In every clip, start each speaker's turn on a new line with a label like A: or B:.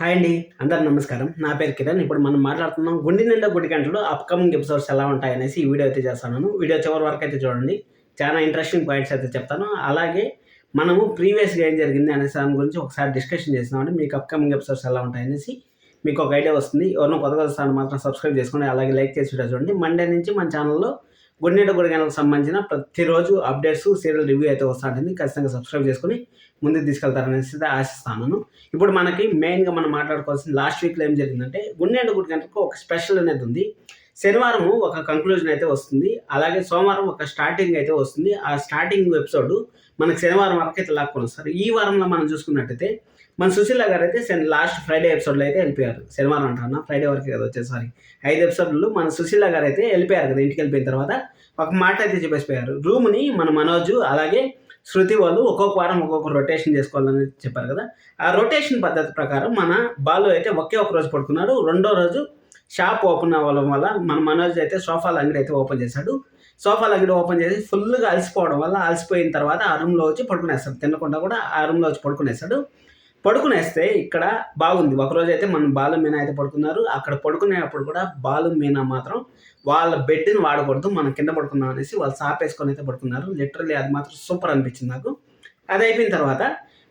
A: Hi అండి అందరు నమస్కారం. నా పేరు కిరణ్. ఇప్పుడు మనం మాట్లాడుతున్నాం గుండె నిండా గుడి గంటలు అప్కమింగ్ ఎపిసోడ్స్ ఎలా ఉంటాయనేసి ఈ వీడియో అయితే చేస్తాను వీడియో చివరి వరకు అయితే చూడండి. చాలా ఇంట్రెస్టింగ్ పాయింట్స్ అయితే చెప్తాను. అలాగే మనము ప్రీవియస్గా ఏం జరిగింది అనేసి దాని గురించి ఒకసారి డిస్కషన్ చేసినామంటే మీకు అప్కమింగ్ ఎపిసోడ్స్ ఎలా ఉంటాయనేసి మీకు ఒక ఐడియా వస్తుంది. ఎవరినో కొత్త వస్తాను మాత్రం సబ్స్క్రైబ్ చేసుకోండి అలాగే లైక్ చేసి వీడియో చూడండి. మండే నుంచి మన ఛానల్లో గుండె గుడి సంబంధించిన ప్రతిరోజు అప్డేట్స్ సీరియల్ రివ్యూ అయితే వస్తూ ఉంటుంది. ఖచ్చితంగా సబ్స్క్రైబ్ చేసుకొని ముందుకు తీసుకెళ్తారనేసి ఆశిస్తాను ఇప్పుడు మనకి మెయిన్గా మనం మాట్లాడుకోవాల్సిన లాస్ట్ వీక్లో ఏం జరిగిందంటే గుండెండు గుడి గంటలకు ఒక స్పెషల్ అనేది ఉంది. శనివారం ఒక కంక్లూజన్ అయితే వస్తుంది. అలాగే సోమవారం ఒక స్టార్టింగ్ అయితే వస్తుంది. ఆ స్టార్టింగ్ ఎపిసోడ్ మనకి శనివారం వరకు అయితే లాక్కొని వస్తారు. ఈ వారంలో మనం చూసుకున్నట్టయితే మన సుశీల గారు అయితే లాస్ట్ ఫ్రైడే ఎపిసోడ్లో అయితే వెళ్ళిపోయారు. శనివారం అంటారు ఫ్రైడే వరకు కదా వచ్చేసరి ఐదు ఎపిసోడ్లు మన సుశీల గారు అయితే వెళ్ళిపోయారు కదా ఇంటికి వెళ్ళిపోయిన తర్వాత. ఒక మాట అయితే చెప్పేసిపోయారు. రూమ్ని మన మనోజు అలాగే శృతి వాళ్ళు ఒక్కొక్క వారం ఒక్కొక్క రొటేషన్ చేసుకోవాలని చెప్పారు కదా. ఆ రొటేషన్ పద్ధతి ప్రకారం మన బాలు అయితే ఒకే ఒక రోజు పడుకున్నారు రెండో రోజు షాప్ ఓపెన్ అవ్వడం వల్ల మన మనోజ్ అయితే సోఫాల అంగడి అయితే ఓపెన్ చేశాడు. సోఫాల అంగడి ఓపెన్ చేసి ఫుల్గా అలసిపోవడం వల్ల అలసిపోయిన తర్వాత ఆ రూమ్లో వచ్చి పడుకునేస్తాడు. తినకుండా కూడా ఆ రూమ్లో వచ్చి పడుకునేస్తాడు. పడుకునేస్తే ఇక్కడ బాగుంది. ఒకరోజు అయితే మన బాలు మీనా అయితే పడుకున్నారు. అక్కడ పడుకునేటప్పుడు కూడా బాలు మీనా మాత్రం వాళ్ళ బెడ్ని వాడకూడదు. మనం కింద పడుకుందాం అనేసి వాళ్ళు సాపేసుకొని అయితే పడుకున్నారు. లిటరలీ అది మాత్రం సూపర్ అనిపించింది నాకు. అది అయిపోయిన తర్వాత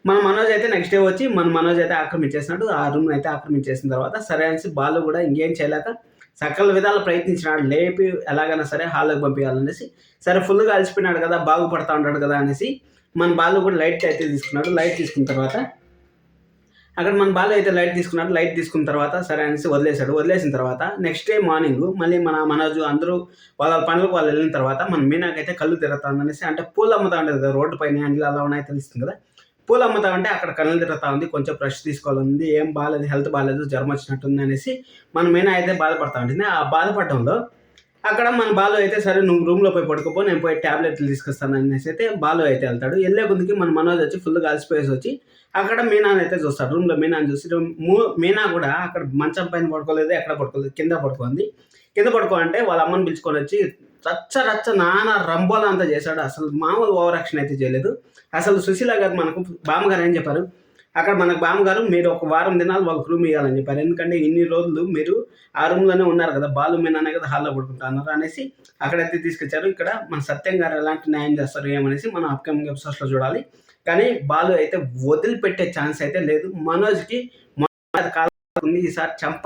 A: మన మనోజ్ అయితే నెక్స్ట్ డే వచ్చి మన మనోజ్ అయితే ఆక్రమించేసినాడు. ఆ రూమ్ అయితే ఆక్రమించేసిన తర్వాత సరే అనేసి బాలు కూడా ఇంకేం చేయలేక సకల విధాలు ప్రయత్నించినాడు. లేపి ఎలాగైనా సరే హాల్లోకి పంపించాలనేసి సరే ఫుల్గా అలసిపోయినాడు కదా బాగుపడతా ఉంటాడు కదా అనేసి మన బాలు కూడా లైట్ అయితే తీసుకున్నాడు. లైట్ తీసుకున్న తర్వాత అక్కడ మన బాలు అయితే లైట్ తీసుకున్నాడు లైట్ తీసుకున్న తర్వాత సరే అనేసి వదిలేశాడు. వదిలేసిన తర్వాత నెక్స్ట్ డే మార్నింగ్ మళ్ళీ మన మనోజు అందరూ వాళ్ళ పనులకు వాళ్ళు వెళ్ళిన తర్వాత మన మీనాకైతే కళ్ళు తిరుగుతుంది అనేసి అంటే పూలు అమ్ముతా ఉంటుంది కదా రోడ్డు పైన అండ్లు అలా ఉన్నాయి తెలుస్తుంది కదా. పూలు అమ్ముతా ఉంటే అక్కడ కళ్ళు తిరుగుతా ఉంది కొంచెం బ్రష్ తీసుకోవాలని ఏం బాగాలేదు హెల్త్ బాగాలేదు జ్వరం వచ్చినట్టుంది అనేసి మన మీనా అయితే బాధపడతా ఉంటుంది. ఆ బాధపడడంలో అక్కడ మన బాలు అయితే సరే నువ్వు రూమ్లో పోయి పడుకోపో నేను పోయి ట్యాబ్లెట్లు తీసుకొస్తాను అనేసి అయితే బాలు అయితే వెళ్తాడు. వెళ్ళే ముందుకి మన మనోజ్ వచ్చి ఫుల్ కలిసిపోయేసి వచ్చి అక్కడ మీనాని అయితే చూస్తాడు. రూమ్లో మీనాని చూసి మూ మీనా కూడా అక్కడ మంచం పైన పడుకోలేదు ఎక్కడ పడుకోలేదు కింద పడుకోండి కింద పడుకో అంటే వాళ్ళ అమ్మని పిలుచుకొని వచ్చి రచ్చ రచ్చ నానా రంబోలంతా అంతా చేశాడు. అసలు మామూలు ఓవరాక్షన్ అయితే చేయలేదు. అసలు సుశీల గారు మనకు బామ్మగారు ఏం చెప్పారు? అక్కడ మనకు బామ్మగారు మీరు ఒక వారం దినాలు వాళ్ళకి రూమ్ ఇవ్వాలని చెప్పారు. ఎందుకంటే ఇన్ని రోజులు మీరు ఆ రూమ్లోనే ఉన్నారు కదా బాలు మీనానే కదా హాల్లో పడుకుంటున్నారు అనేసి అక్కడైతే తీసుకొచ్చారు. ఇక్కడ మన సత్యం గారు ఎలాంటి న్యాయం చేస్తారు ఏమనేసి మనం అప్కమింగ్ ఎపిసోడ్స్లో చూడాలి. కానీ బాలు అయితే వదిలిపెట్టే ఛాన్స్ అయితే లేదు. మనోజ్కి కాలం ఉంది. ఈసారి చంప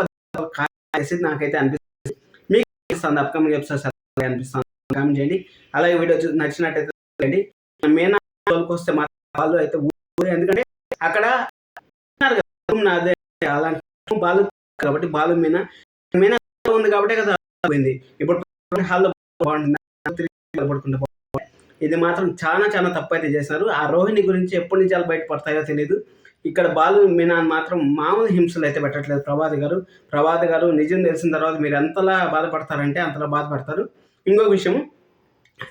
A: నాకైతే అనిపిస్తుంది. మీకు అనిపిస్తుంది అప్కమింగ్ ఎపిసోడ్స్ అనిపిస్తుంది? కామెంట్ చేయండి. అలాగే వీడియో నచ్చినట్టయితే మేనా వస్తే మాత్రం వాళ్ళు అయితే ఎందుకంటే అక్కడ అదే అలాంటి బాలు కాబట్టి బాలు మీన మీన ఉంది కాబట్టి కదా పోయింది. ఇప్పుడు హాల్లో బాగుంటుంది. ఇది మాత్రం చాలా చాలా తప్పు అయితే చేశారు. ఆ రోహిణి గురించి ఎప్పటి నిజాలు బయటపడతాయో తెలియదు ఇక్కడ బాలు మీనా మాత్రం మామూలు హింసలు అయితే పెట్టట్లేదు ప్రభాత్ గారు. ప్రభాత్ గారు నిజం తెలిసిన తర్వాత మీరు ఎంతలా బాధపడతారంటే అంతలా బాధపడతారు. ఇంకొక విషయం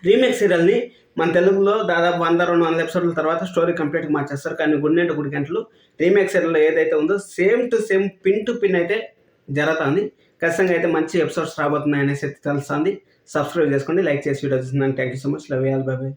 A: రీమేక్ సీరియల్ని మన తెలుగులో దాదాపు వంద రెండు వందల ఎపిసోడ్ల తర్వాత స్టోరీ కంప్లీట్గా మార్చేస్తారు. కానీ గుండెంట గుడి గంటలు. రీమేక్ సీరియల్లో ఏదైతే ఉందో same to same pin to pin అయితే జరుగుతుంది. ఖచ్చితంగా అయితే మంచి ఎపిసోడ్స్ రాబోతున్నాయి అనేసి తెలుస్తుంది. సబ్స్క్రైబ్ చేసుకోండి లైక్ చేసి వీడియో చూస్తున్నాను thank you so much love y'all bye bye